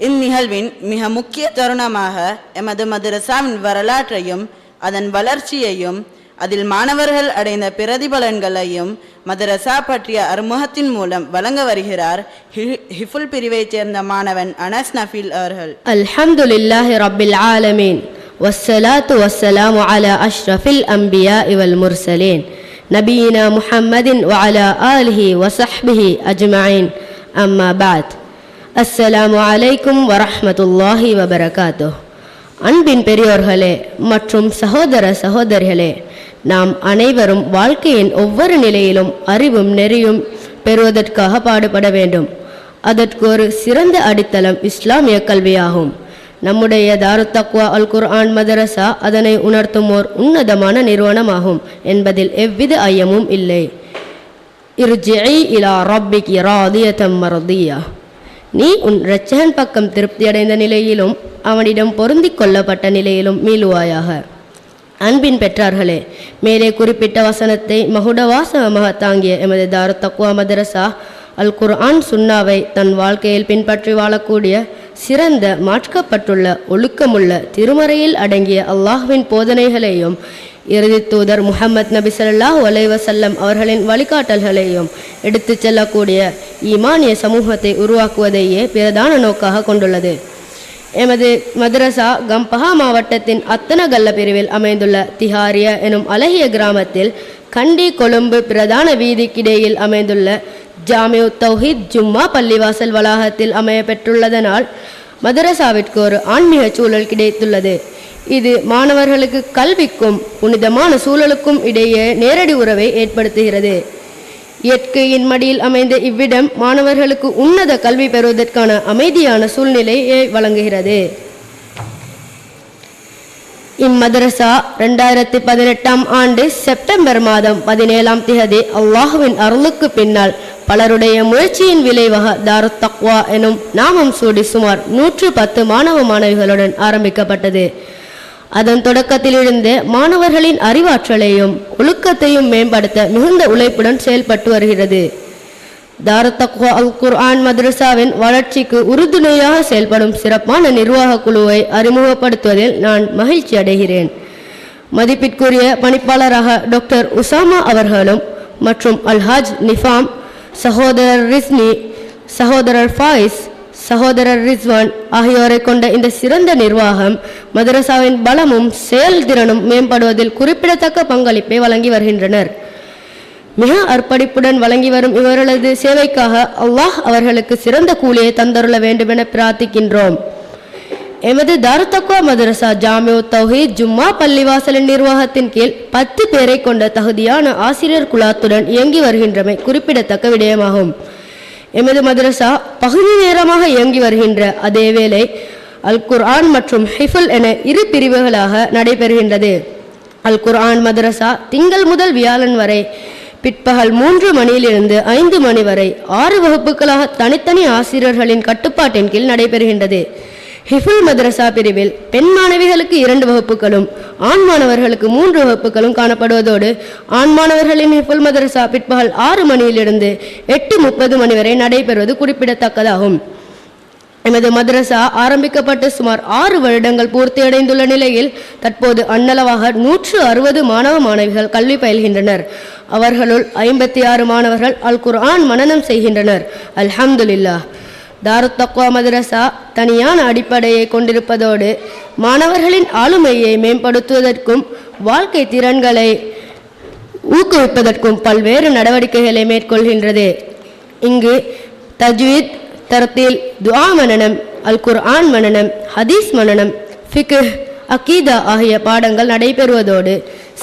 இந்நிகழ்வின் மிக முக்கிய தருணமாக எமது மதரசாவின் வரலாற்றையும் அதன் வளர்ச்சியையும் அதில் மாணவர்கள் அடைந்த பிரதிபலன்களையும் மதரசா பற்றிய அறிமுகத்தின் மூலம் வழங்க வருகிறார் ஹி- ஹிஃபுல் பிரிவைச் சேர்ந்த மாணவன் அனஸ் நஃபீல் அவர்கள் الحمد لله رب العالمين والصلاة والسلام على أشرف الأنبياء والمرسلين نبينا محمد وعلى آله وصحبه أجمعين أما بعد அஸ்ஸலாமு அலைக்கும் வரஹமத்துல்லாஹி வபரகாத்து அன்பின் பெரியோர்களே மற்றும் சகோதர சகோதரிகளே நாம் அனைவரும் வாழ்க்கையின் ஒவ்வொரு நிலையிலும் அறிவும் நெறியும் பெறுவதற்காக பாடுபட வேண்டும். அதற்கு ஒரு சிறந்த அடித்தளம் இஸ்லாமிய கல்வியாகும். நம்முடைய தாரு தக்வா அல் குர்ஆன் மதரசா அதனை உணர்த்தும் ஓர் உன்னதமான நிறுவனமாகும் என்பதில் எவ்வித ஐயமும் இல்லை. இரு இலா ராபிக் ராதியதம் மரதியா. நீ உன் இரட்சகன் பக்கம் திருப்தியடைந்த நிலையிலும் அவனிடம் பொருந்தி கொள்ளப்பட்ட நிலையிலும் மீளுவாயாக. அன்பின் பெற்றார்களே மேலே குறிப்பிட்ட வசனத்தை மகுடவாசகமாக தாங்கிய எமது தார தக்குவா மதரசா அல் குர்ஆன் சுன்னாவை தன் வாழ்க்கையில் பின்பற்றி வாழக்கூடிய சிறந்த மாற்றப்பட்டுள்ள ஒழுக்கமுள்ள திருமறையில் அடங்கிய அல்லாஹ்வின் போதனைகளையும் இறுதி தூதர் முஹம்மத் நபி சல்லாஹ் அலைஹி அவர்களின் வழிகாட்டல்களையும் எடுத்துச் செல்லக்கூடிய ஈமானிய சமூகத்தை உருவாக்குவதையே பிரதான நோக்காக கொண்டுள்ளது. எமது மதரசா கம்பஹா மாவட்டத்தின் அத்தனகல்ல பிரிவில் அமைந்துள்ள திஹாரிய எனும் அழகிய கிராமத்தில் கண்டி கொழும்பு பிரதான வீதிக்கிடையில் அமைந்துள்ள ஜாமியு தௌஹீத் ஜும்மா பள்ளிவாசல் வளாகத்தில் அமைய பெற்றுள்ளதனால் மதரசாவிற்கு ஒரு ஆன்மீக சூழல் கிடைத்துள்ளது. இது மாணவர்களுக்கு கல்விக்கும் புனிதமான சூழலுக்கும் இடையே நேரடி உறவை ஏற்படுத்துகிறது. இயற்கையின் மடியில் அமைந்த இவ்விடம் மாணவர்களுக்கு உன்னத கல்வி பெறுவதற்கான அமைதியான சூழ்நிலையை வழங்குகிறது. இம்மதரசா ரெண்டாயிரத்தி பதினெட்டாம் ஆண்டு செப்டம்பர் மாதம் பதினேழாம் திகதி அல்லாஹுவின் அருளுக்கு பின்னால் பலருடைய முயற்சியின் விளைவாக தாருத் தக்வா எனும் நாமம் சூடி சுமார் நூற்று பத்து மாணவ மாணவிகளுடன் ஆரம்பிக்கப்பட்டது. அதன் தொடக்கத்திலிருந்து மாணவர்களின் அறிவாற்றலையும் ஒழுக்கத்தையும் மேம்படுத்த மிகுந்த உழைப்புடன் செயல்பட்டு வருகிறது. தாரத்தக்வா அல் குர்ஆன் மதரசாவின் வளர்ச்சிக்கு உறுதுணையாக செயல்படும் சிறப்பான நிர்வாக குழுவை அறிமுகப்படுத்துவதில் நான் மகிழ்ச்சி அடைகிறேன். மதிப்பிற்குரிய பணிப்பாளராக டாக்டர் உசாமா அவர்களும் மற்றும் அல்ஹாஜ் நிஃபாம் சகோதரர் ரிஸ்னி சகோதரர் ஃபாய்ஸ் சகோதரர் ரிஸ்வான் ஆகியோரை கொண்ட இந்த சிறந்த நிர்வாகம் மதரசாவின் பலமும் செயல்திறனும் மேம்படுவதில் குறிப்பிடத்தக்க பங்களிப்பை வழங்கி வருகின்றனர். மிக அர்ப்பணிப்புடன் வழங்கி வரும் இவர்களது சேவைக்காக அல்லாஹ் அவர்களுக்கு சிறந்த கூலியை தந்தருள வேண்டுமென பிரார்த்திக்கின்றோம். எமது தாருத்தக்வா மதரசா ஜாமியோ தௌஹீத் ஜும்மா பள்ளிவாசலின் நிர்வாகத்தின் கீழ் பத்து பேரை கொண்ட தகுதியான ஆசிரியர் குழாத்துடன் இயங்கி வருகின்றமை குறிப்பிடத்தக்க விடயமாகும். எமது மதரசா பகுதி நேரமாக இயங்கி வருகின்ற அதேவேளை அல் குர்ஆன் மற்றும் ஹிஃபுல் என இரு பிரிவுகளாக நடைபெறுகின்றது. அல் குர்ஆன் மதரசா திங்கள் முதல் வியாழன் வரை பிற்பகல் மூன்று மணியிலிருந்து ஐந்து மணி வரை ஆறு வகுப்புகளாக தனித்தனி ஆசிரியர்களின் கட்டுப்பாட்டின் கீழ் நடைபெறுகின்றது. ஹிஃபுல் மதரசா பிரிவில் பெண் மாணவிகளுக்கு இரண்டு வகுப்புகளும் ஆண் மாணவர்களுக்கு மூன்று வகுப்புகளும் காணப்படுவதோடு ஆண் மாணவர்களின் ஹிஃபுல் மதரசா பிற்பகல் ஆறு மணியிலிருந்து எட்டு முப்பது மணி வரை நடைபெறுவது குறிப்பிடத்தக்கதாகும். எமது மதரசா ஆரம்பிக்கப்பட்டு சுமார் ஆறு வருடங்கள் பூர்த்தியடைந்துள்ள நிலையில் தற்போது அன்னளவாக நூற்று அறுபது மாணவ மாணவிகள் கல்வி பயில்கின்றனர். அவர்களுள் ஐம்பத்தி ஆறு மாணவர்கள் அல் குர்ஆன் மனனம் செய்கின்றனர். அல்ஹம்துலில்லாஹ். தாருத்தக்குவா மதரசா தனியான அடிப்படையை கொண்டிருப்பதோடு மாணவர்களின் ஆளுமையை மேம்படுத்துவதற்கும் வாழ்க்கை திறன்களை ஊக்குவிப்பதற்கும் பல்வேறு நடவடிக்கைகளை மேற்கொள்கின்றது. இங்கு தஜ்வீத் தரத்தில் துவா மனநம் அல் குர்ஆன் மனநம் ஹதீஸ் மனநம் ஃபிக்ஹ் அகீதா ஆகிய பாடங்கள் நடைபெறுவதோடு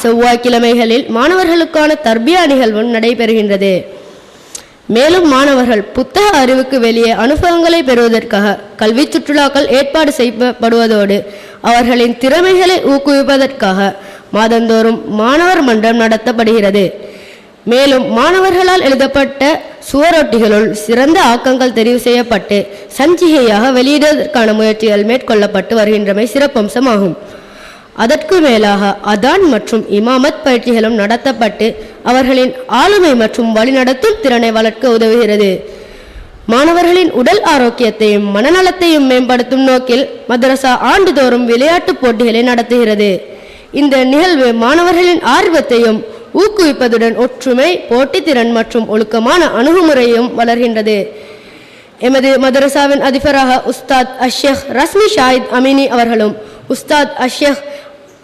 செவ்வாய்க்கிழமைகளில் மாணவர்களுக்கான தர்பியா நிகழ்வும் நடைபெறுகின்றது. மேலும் மாணவர்கள் புத்தக அறிவுக்கு வெளியே அனுபவங்களை பெறுவதற்காக கல்வி சுற்றுலாக்கள் ஏற்பாடு செய்யப்படுவதோடு அவர்களின் திறமைகளை ஊக்குவிப்பதற்காக மாதந்தோறும் மாணவர் மன்றம் நடத்தப்படுகிறது. மேலும் மாணவர்களால் எழுதப்பட்ட சுவரொட்டிகளுள் சிறந்த ஆக்கங்கள் தெரிவு செய்யப்பட்டு சஞ்சிகையாக வெளியிடுவதற்கான முயற்சிகள் மேற்கொள்ளப்பட்டு வருகின்றமை சிறப்பம்சமாகும். அதற்கு மேலாக அதான் மற்றும் இமாமத் பயிற்சிகளும் நடத்தப்பட்டு அவர்களின் ஆளுமை மற்றும் வழிநடத்தும் திறனை வளர்க்க உதவுகிறது. மாணவர்களின் உடல் ஆரோக்கியத்தையும் மனநலத்தையும் மேம்படுத்தும் நோக்கில் மதரசா ஆண்டுதோறும் விளையாட்டுப் போட்டிகளை நடத்துகிறது. இந்த நிகழ்வு மாணவர்களின் ஆர்வத்தையும் ஊக்குவிப்பதுடன் ஒற்றுமை போட்டித்திறன் மற்றும் ஒழுக்கமான அணுகுமுறையும் வளர்கின்றது. எமது மதரசாவின் அதிபராக உஸ்தாத் அஷ்யக் ரஸ்மி ஷாயித் அமினி அவர்களும் உஸ்தாத் அஷ்யக்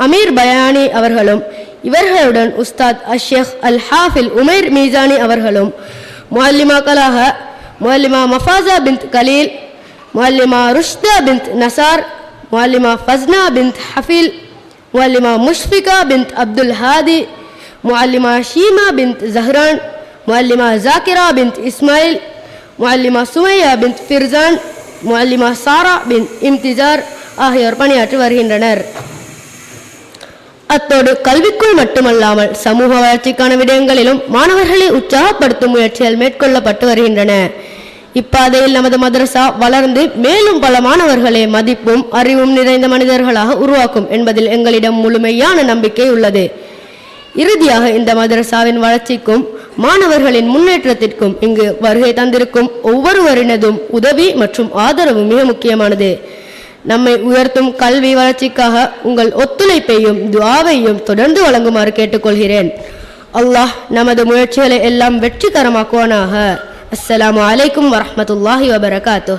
அமீர் பயானி அவர்களும் இவர்களுடன் உஸ்தாத் அஷ்யக் அல் ஹாஃபில் உமைர் மீசானி அவர்களும் முல்லிமாக்களாக முல்லிமா மஃபாசா பின்த் கலீல் முல்லிமா ருஷ்தா பின்த் நசார் முல்லிமா ஃபஸ்னா பின்த் ஹஃபீல் முல்லிமா முஷ்ஃபிகா பின்த் அப்துல் ஹாதி முல்லிமா ஷீமா பின்த் ஜஹ்ரான் முல்லிமா ஜாக்கிரா பின்த் இஸ்மாயில் முல்லிமா சுமையா பின் ஃபிர்சான் முல்லிமா சாரா பின் இம்திஜார் ஆகியோர் பணியாற்றி வருகின்றனர் அத்தோடு கல்விக்குள் மட்டுமல்லாமல் சமூக வளர்ச்சிக்கான விடயங்களிலும் மாணவர்களை உற்சாகப்படுத்தும் முயற்சிகள் மேற்கொள்ளப்பட்டு வருகின்றன. இப்பாதையில் நமது மதரசா வளர்ந்து மேலும் பல மாணவர்களை மதிப்பும் அறிவும் நிறைந்த மனிதர்களாக உருவாக்கும் என்பதில் எங்களிடம் முழுமையான நம்பிக்கை உள்ளது. இறுதியாக இந்த மதரசாவின் வளர்ச்சிக்கும் மாணவர்களின் முன்னேற்றத்திற்கும் இங்கு வருகை தந்திருக்கும் ஒவ்வொருவரினதும் உதவி மற்றும் ஆதரவு மிக முக்கியமானது. நம்மை உயர்த்தும் கல்வி வளர்ச்சிக்காக உங்கள் ஒத்துழைப்பையும் துவாவையும் தொடர்ந்து வழங்குமாறு கேட்டுக்கொள்கிறேன். அல்லாஹ் நமது முயற்சிகளை எல்லாம் வெற்றிகரமாக்குவானாக. அஸ்லாம் அலைக்கும் வரமத்துல்லாஹி வபரகாத்து